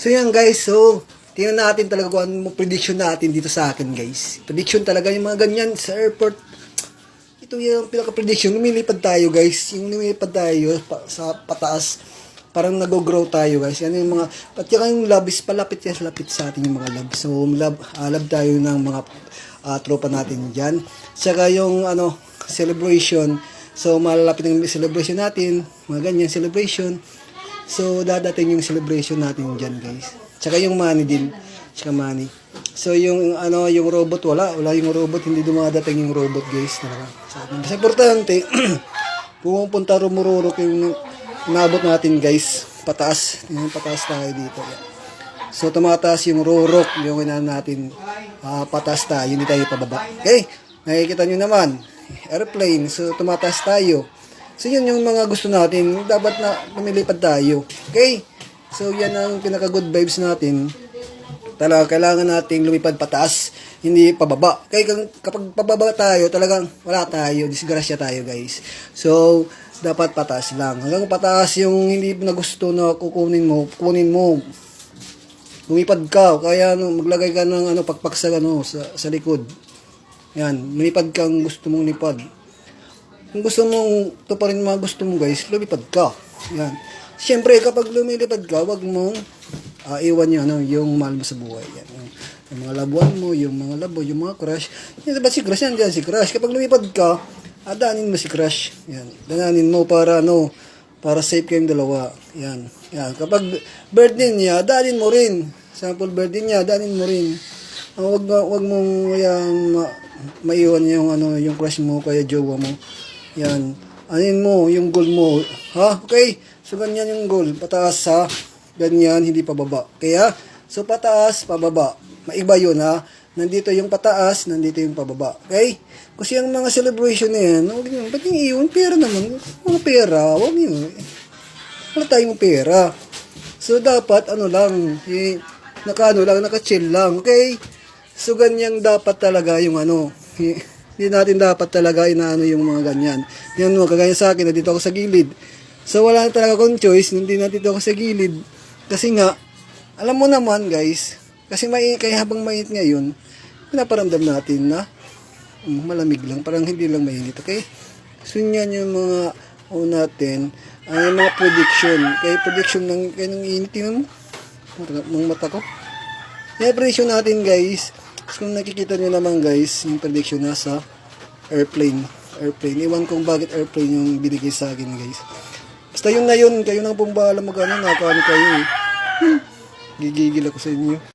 So yan guys, so tingnan natin talaga kung ano prediction natin dito sa akin guys. Prediction talaga yung mga ganyan sa airport. Ito yung pinaka-prediction. Lumilipad tayo guys. Yung lumilipad tayo pa, sa pataas. Parang nag-grow tayo guys. Yan yung mga, pati yung love palapit yan, lapit sa atin yung mga love. So love, ah, love tayo ng mga ah, tropa natin dyan. Tsaka yung ano, celebration. So malalapit yung celebration natin. Mga ganyan celebration. So, dadating yung celebration natin dyan, guys. Tsaka yung money din. Tsaka money. So, yung, ano, yung robot, wala. Wala yung robot. Hindi dumadating yung robot, guys. Talaga. Kasi importante, pumupunta rumururok yung inabot natin, guys. Pataas. Yung pataas tayo dito. So, tumataas yung rurok. Yung ina natin, ah, pataas tayo. Hindi tayo pababa. Okay? Nakikita nyo naman. Airplane. So, tumataas tayo. So, yun yung mga gusto natin. Dapat na lumilipad tayo. Okay? So, yan ang pinaka-good vibes natin. Talaga, kailangan nating lumipad pataas, hindi pababa. Kung- kapag pababa tayo, talagang wala tayo, disgrasya tayo, guys. So, dapat pataas lang. Hanggang pataas yung hindi na gusto na kukunin mo, kunin mo. Lumipad ka, kaya ano, maglagay ka ng ano, pakpak sa, ano, sa, sa likod. Yan, lumipad kang gusto mong lipad. Kung gusto mong ito pa rin mga gusto mo guys, lumipad ka. Yan. Siyempre, kapag lumilipad ka, wag mong ah, iwan yung, ano, yung mahal mo sa buhay. Yan. Yung, yung mga labuan mo, yung mga labo, yung mga crush. Yan, diba si crush? Yan si crush. Kapag lumipad ka, ah, daanin mo si crush. Yan. Daanin mo para ano, para safe kayong dalawa. Yan. Yan. Kapag birthday niya, daanin mo rin. Sample birthday niya, daanin mo rin. Ah, wag mo wag mong yan ma, maiwan yung ano yung crush mo kaya jowa mo. Yan. Anin mo yung goal mo. Ha? Okay. So ganyan yung goal. Pataas ha. Ganyan, hindi pababa. Kaya so pataas, pababa. Maiba yun ha. Nandito yung pataas, nandito yung pababa. Okay? Kasi ang mga celebration na yan, huwag nyo, ba't yung iwan? Pera naman. Mga pera, huwag nyo. Wala tayong pera. So, dapat, ano lang, eh, naka, ano lang, naka-chill lang, okay? So, ganyan dapat talaga yung ano, eh, hindi natin dapat talaga inaano yung mga ganyan. Yan mo, kagaya sa akin, nandito ako sa gilid. So, wala na talaga akong choice, hindi nandito ako sa gilid. Kasi nga, alam mo naman, guys, kasi may, kaya habang mainit ngayon, pinaparamdam natin na mm, malamig lang, parang hindi lang mainit, okay? So, yan yung mga o natin, ay mga prediction. Kaya prediction ng kanong init. Ng mata ko. Kaya prediction natin, guys. So, nakikita nyo naman, guys, yung prediction nasa airplane. Airplane. Iwan kong bakit airplane yung binigay sa akin, guys. Basta yun na yun. Kayo nang pong bahala mag-ano. Nakakano kayo eh. Gigigil ako sa inyo.